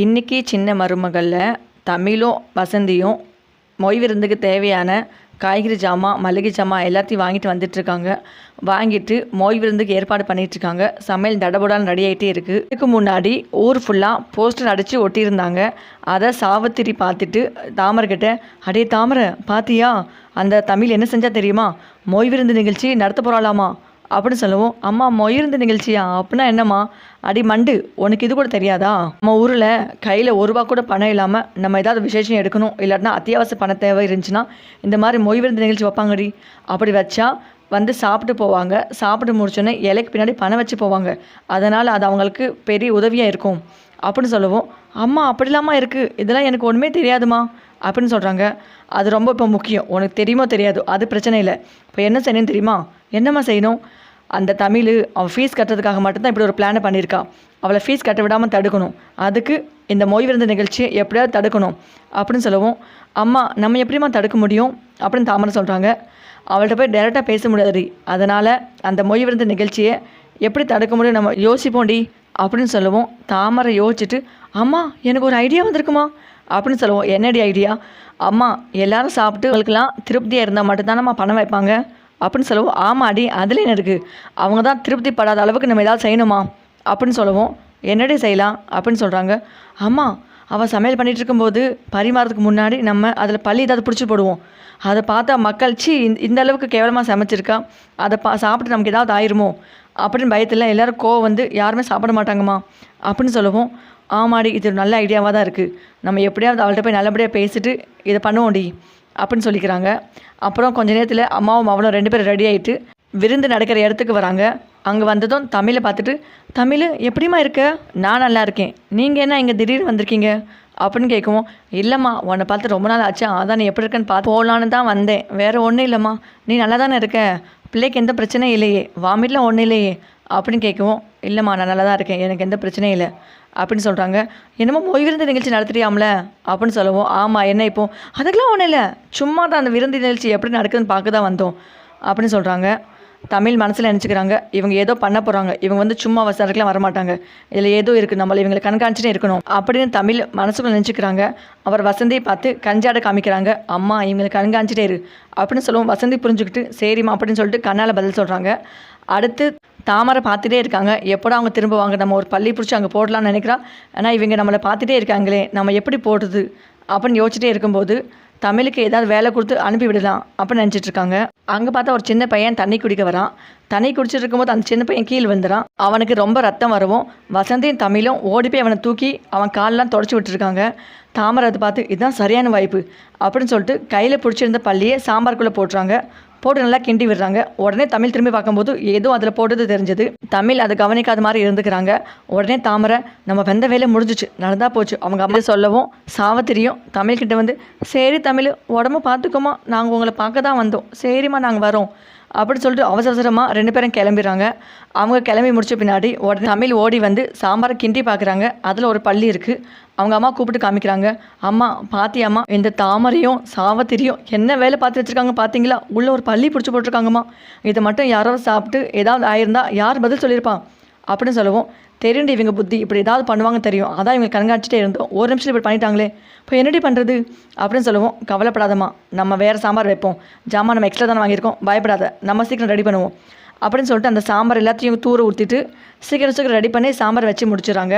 இன்னைக்கு சின்ன மருமகளில் தமிழும் வசந்தியும் மொய் விருந்துக்கு தேவையான காய்கறி ஜாமான் மளிகை ஜாமான் எல்லாத்தையும் வாங்கிட்டு வந்துட்டுருக்காங்க. வாங்கிட்டு மொய் விருந்துக்கு ஏற்பாடு பண்ணிகிட்ருக்காங்க சமையல் தடபுடான்னு ரெடி ஆகிட்டே இருக்குது இதுக்கு முன்னாடி ஊர் ஃபுல்லாக போஸ்டர் அடித்து ஒட்டியிருந்தாங்க. அதை சாவத்திரி பார்த்துட்டு தாமர்கிட்ட அடே தாமரை பாத்தியா? அந்த தமிழ் என்ன செஞ்சால் தெரியுமா? மொய் விருந்து நிகழ்ச்சி நடத்த போகிறாளாமா அப்படின்னு சொல்லுவோம். அம்மா மொயிருந்து நிகழ்ச்சியா? அப்படின்னா என்னம்மா? அடி மண்டு உனக்கு இது கூட தெரியாதா? நம்ம ஊரில் கையில் ஒரு ரூபா கூட பணம் இல்லாமல் நம்ம ஏதாவது விசேஷம் எடுக்கணும். இல்லாட்டினா அத்தியாவசிய பண தேவை இருந்துச்சுன்னா இந்த மாதிரி மொய் விருந்து நிகழ்ச்சி வைப்பாங்கடி. அப்படி வச்சா வந்து சாப்பிட்டு போவாங்க. சாப்பிட்டு முடிச்சோன்னே இலைக்கு பின்னாடி பணம் வச்சு போவாங்க. அதனால் அது அவங்களுக்கு பெரிய உதவியாக இருக்கும். அப்படின்னு சொல்லுவோம். அம்மா அப்படிலாமா இருக்குது இதெல்லாம் எனக்கு ஒன்றுமே தெரியாதுமா அப்படின்னு சொல்கிறாங்க அது ரொம்ப இப்போ முக்கியம். உனக்கு தெரியுமோ தெரியாது. அது பிரச்சனை இல்லை. இப்போ என்ன செய்யணும் தெரியுமா? என்னம்மா செய்யணும்? அந்த தமிழ் அவள் ஃபீஸ் கட்டுறதுக்காக மட்டும்தான் இப்படி ஒரு பிளானை பண்ணியிருக்கா. அவளை ஃபீஸ் கட்ட விடாமல் தடுக்கணும். அதுக்கு இந்த மொய் விருந்த நிகழ்ச்சியை எப்படியாவது தடுக்கணும் அப்படின்னு சொல்லுவோம் அம்மா நம்ம எப்படிம்மா தடுக்க முடியும்? அப்படின்னு தாமரை சொல்கிறாங்க அவள்கிட்ட போய் டைரெக்டாக பேச முடியாது அதனால் அந்த மொய் விருந்த நிகழ்ச்சியை எப்படி தடுக்க முடியும் நம்ம யோசிப்போம்டி அப்படின்னு சொல்லுவோம் தாமரை யோசிச்சுட்டு அம்மா எனக்கு ஒரு ஐடியா வந்திருக்குமா? அப்படின்னு சொல்லுவோம். என்னடி ஐடியா அம்மா எல்லாரும் சாப்பிட்டு அவங்களுக்குலாம் திருப்தியாக இருந்தால் மட்டும்தானம்மா பணம் வைப்பாங்க? அப்படின்னு சொல்லுவோம். ஆமாடி அதில் என்ன இருக்குது அவங்க தான் திருப்தி படாத அளவுக்கு நம்ம ஏதாவது செய்யணுமா? அப்படின்னு சொல்லுவோம். என்னடி செய்யலாம்? அப்படின்னு சொல்கிறாங்க அம்மா அவள் சமையல் பண்ணிகிட்டு இருக்கும்போது பரிமாறதுக்கு முன்னாடி நம்ம அதில் பள்ளி ஏதாவது பிடிச்சி போடுவோம். அதை பார்த்தா மக்கள் சி இந்த அளவுக்கு கேவலமாக சமைச்சிருக்கா. அதை பா சாப்பிட்டு நமக்கு ஏதாவது ஆயிருமோ? அப்படின்னு பயத்தில் எல்லோரும் கோவம் வந்து யாருமே சாப்பிட மாட்டாங்கம்மா. அப்படின்னு சொல்லுவோம் ஆமாடி இது ஒரு நல்ல ஐடியாவாக தான் இருக்குது நம்ம எப்படியாவது அவள்கிட்ட போய் நல்லபடியாக பேசிட்டு இதை பண்ணுவோம்டி. அப்படின்னு சொல்லிக்கிறாங்க. அப்புறம் கொஞ்ச நேரத்தில் அம்மாவும் அவளும் ரெண்டு பேரும் ரெடி ஆகிட்டு விருந்து நடக்கிற இடத்துக்கு வராங்க. அங்கே வந்ததும் தமிழை பார்த்துட்டு தமிழ் எப்படிம்மா இருக்க? நான் நல்லா இருக்கேன். நீங்கள் என்ன இங்கே திடீர்னு வந்திருக்கீங்க? அப்படின்னு கேட்கவும் இல்லைம்மா உன்னை பார்த்து ரொம்ப நாள் ஆச்சு. அதான் நீ எப்படி இருக்கேன்னு பார்த்து போகலான்னு தான் வந்தேன். வேறு ஒன்றும் இல்லைம்மா. நீ நல்லா தானே இருக்க? பிள்ளைக்கு எந்த பிரச்சனையும் இல்லையே. வாமிட்லாம் ஒன்றும் இல்லையே. அப்படின்னு கேட்கவும் இல்லைம்மா நான் நல்லா தான் இருக்கேன். எனக்கு எந்த பிரச்சனையும் இல்லை. அப்படின்னு சொல்கிறாங்க என்னமோ மொய் விருந்து நிகழ்ச்சி நடத்துறியாம்ல அப்படின்னு சொல்லவும் ஆமாம் என்ன இப்போ? அதுக்கெல்லாம் ஒன்றும் இல்லை. சும்மா தான் அந்த விருந்து நிகழ்ச்சி எப்படி நடக்குதுன்னு பார்க்க தான் வந்தோம். அப்படின்னு சொல்கிறாங்க தமிழ் மனசில் நினச்சிக்கிறாங்க. இவங்க ஏதோ பண்ண போகிறாங்க இவங்க வந்து சும்மா வசதிக்கெலாம் வரமாட்டாங்க. இதில் ஏதோ இருக்குது நம்மளை இவங்களை கண்காணிச்சுட்டே இருக்கணும். அப்படின்னு தமிழ் மனசுக்குள்ள நினச்சிக்கிறாங்க. அவர் வசந்தியை பார்த்து கஞ்சாட காமிக்கிறாங்க. அம்மா இவங்களை கண்காணிச்சிட்டே இரு. அப்படின்னு சொல்லுவோம். வசந்தி புரிஞ்சுக்கிட்டு சரிம்மா அப்படின்னு சொல்லிட்டு கண்ணால் பதில் சொல்கிறாங்க அடுத்து தாமரை பார்த்துட்டே இருக்காங்க. எப்படா அவங்க திரும்புவாங்க? நம்ம ஒரு பள்ளி பிடிச்சி அங்கே போடலாம்னு நினைக்கிறா. ஆனால் இவங்க நம்மளை பார்த்துட்டே இருக்காங்களே. நம்ம எப்படி போடுறது? அப்படின்னு யோசிச்சுட்டே இருக்கும்போது தமிழுக்கு ஏதாவது வேலை கொடுத்து அனுப்பி விடலாம் அப்படின்னு நினச்சிட்டு இருக்காங்க அங்கே பார்த்தா ஒரு சின்ன பையன் தண்ணி குடிக்க வரான். தண்ணி குடிச்சிட்டு இருக்கும்போது அந்த சின்ன பையன் கீழ் வந்துடான் அவனுக்கு ரொம்ப ரத்தம் வரவும். வசந்தியும் தமிழும் ஓடி போய் அவனை தூக்கி அவன் காலெலாம் தொடச்சி விட்டுருக்காங்க. தாமரை அதை பார்த்து இதுதான் சரியான வாய்ப்பு அப்படின்னு சொல்லிட்டு கையில் பிடிச்சிருந்த பள்ளியை சாம்பாருக்குள்ளே போட்டுறாங்க. போட்டு நல்லா கிண்டி விடுறாங்க. உடனே தமிழ் திரும்பி பார்க்கும்போது ஏதோ அதில் போட்டது தெரிஞ்சது. தமிழ் அதை கவனிக்காத மாதிரி இருந்துக்கிறாங்க. உடனே தாமரை நம்ம வெந்த வேலை முடிஞ்சிச்சு. நடந்தா போச்சு. அவங்க அம்மா சொல்லவும் சாவத்திரியும் தமிழ்கிட்ட வந்து சரி தமிழ் உடம்பு பார்த்துக்கோமா நாங்கள் உங்களை பார்க்க தான் வந்தோம். சரிம்மா நாங்கள் வரோம். அப்படின்னு சொல்லிட்டு அவசர அவசரமாக ரெண்டு பேரும் கிளம்பிடுறாங்க. அவங்க கிளம்பி முடிச்ச பின்னாடி உடனே தமிழ் ஓடி வந்து சாம்பாரை கிண்டி பார்க்குறாங்க அதில் ஒரு பள்ளி இருக்குது அவங்க அம்மா கூப்பிட்டு காமிக்கிறாங்க. அம்மா பாத்தியாம்மா இந்த தாமரையும் சாவத்திரியும் என்ன வேலை பார்த்து வச்சுருக்காங்க பார்த்தீங்களா உள்ளே ஒரு பள்ளி பிடிச்சி போட்டிருக்காங்கம்மா. இதை மட்டும் யாரோ சாப்பிட்டு ஏதாவது ஆயிருந்தா யார் பதில் சொல்லியிருப்பான் அப்படின்னு சொல்லுவோம். தெரியுண்டு இவங்க புத்தி. இப்படி ஏதாவது பண்ணுவாங்க தெரியும். அதான் இவங்க கண்காணிச்சிட்டே இருந்தோம் ஒரு நிமிஷம் இப்படி பண்ணிட்டாங்களே. இப்போ என்னடி பண்ணுறது அப்படின்னு சொல்லுவோம். கவலைப்படாதம்மா. நம்ம வேறு சாம்பார் வைப்போம். ஜாமான் நம்ம எக்ஸ்ட்ரா தானே வாங்கியிருக்கோம். பயப்படாத. நம்ம சீக்கிரம் ரெடி பண்ணுவோம். அப்படின்னு சொல்லிட்டு அந்த சாம்பார் எல்லாத்தையும் தூர ஊற்றிட்டு சீக்கிரம் சீக்கிரம் ரெடி பண்ணி சாம்பார் வச்சு முடிச்சிடுறாங்க.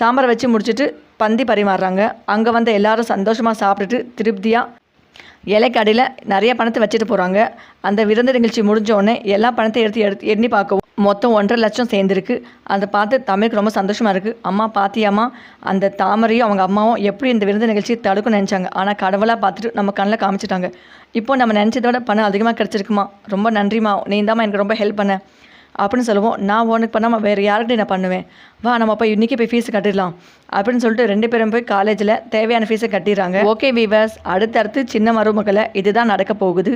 சாம்பார் வச்சு முடிச்சுட்டு பந்தி பரிமாறுறாங்க. அங்கே வந்து எல்லாரும் சந்தோஷமாக சாப்பிட்டுட்டு திருப்தியாக இலைக்கடையில் நிறைய பணத்தை வச்சுட்டு போகிறாங்க அந்த விருந்து நிகழ்ச்சி முடிஞ்சோடனே எல்லா பணத்தை எடுத்து எடுத்து எண்ணி பார்க்கவும். மொத்தம் ஒன்றரை லட்சம் சேர்ந்துருக்கு. அதை பார்த்து தமிழுக்கு ரொம்ப சந்தோஷமாக இருக்குது அம்மா பாத்தியாம்மா அந்த தாமரையும் அவங்க அம்மாவும் எப்படி இந்த விருந்து நிகழ்ச்சியை தடுக்கும்னு நினச்சாங்க. ஆனால் கடவுளாக பார்த்துட்டு நம்ம கண்ணில் காமிச்சிட்டாங்க. இப்போ நம்ம நினச்சதோட விட பணம் அதிகமாக கிடச்சிருக்குமா? ரொம்ப நன்றிம்மா. நீ தாம்மா எனக்கு ரொம்ப ஹெல்ப் பண்ண. அப்படின்னு சொல்லுவோம். நான் உனக்கு பண்ணாமல் வேறு யார்கிட்ட நான் பண்ணுவேன். வா நம்ம போய் இன்றைக்கி போய் ஃபீஸ் கட்டிடலாம். அப்படின்னு சொல்லிட்டு ரெண்டு பேரும் போய் காலேஜில் தேவையான ஃபீஸை கட்டிடுறாங்க. ஓகே வீவர்ஸ் அடுத்தடுத்து சின்ன மருமகளை இதுதான் நடக்க போகுது.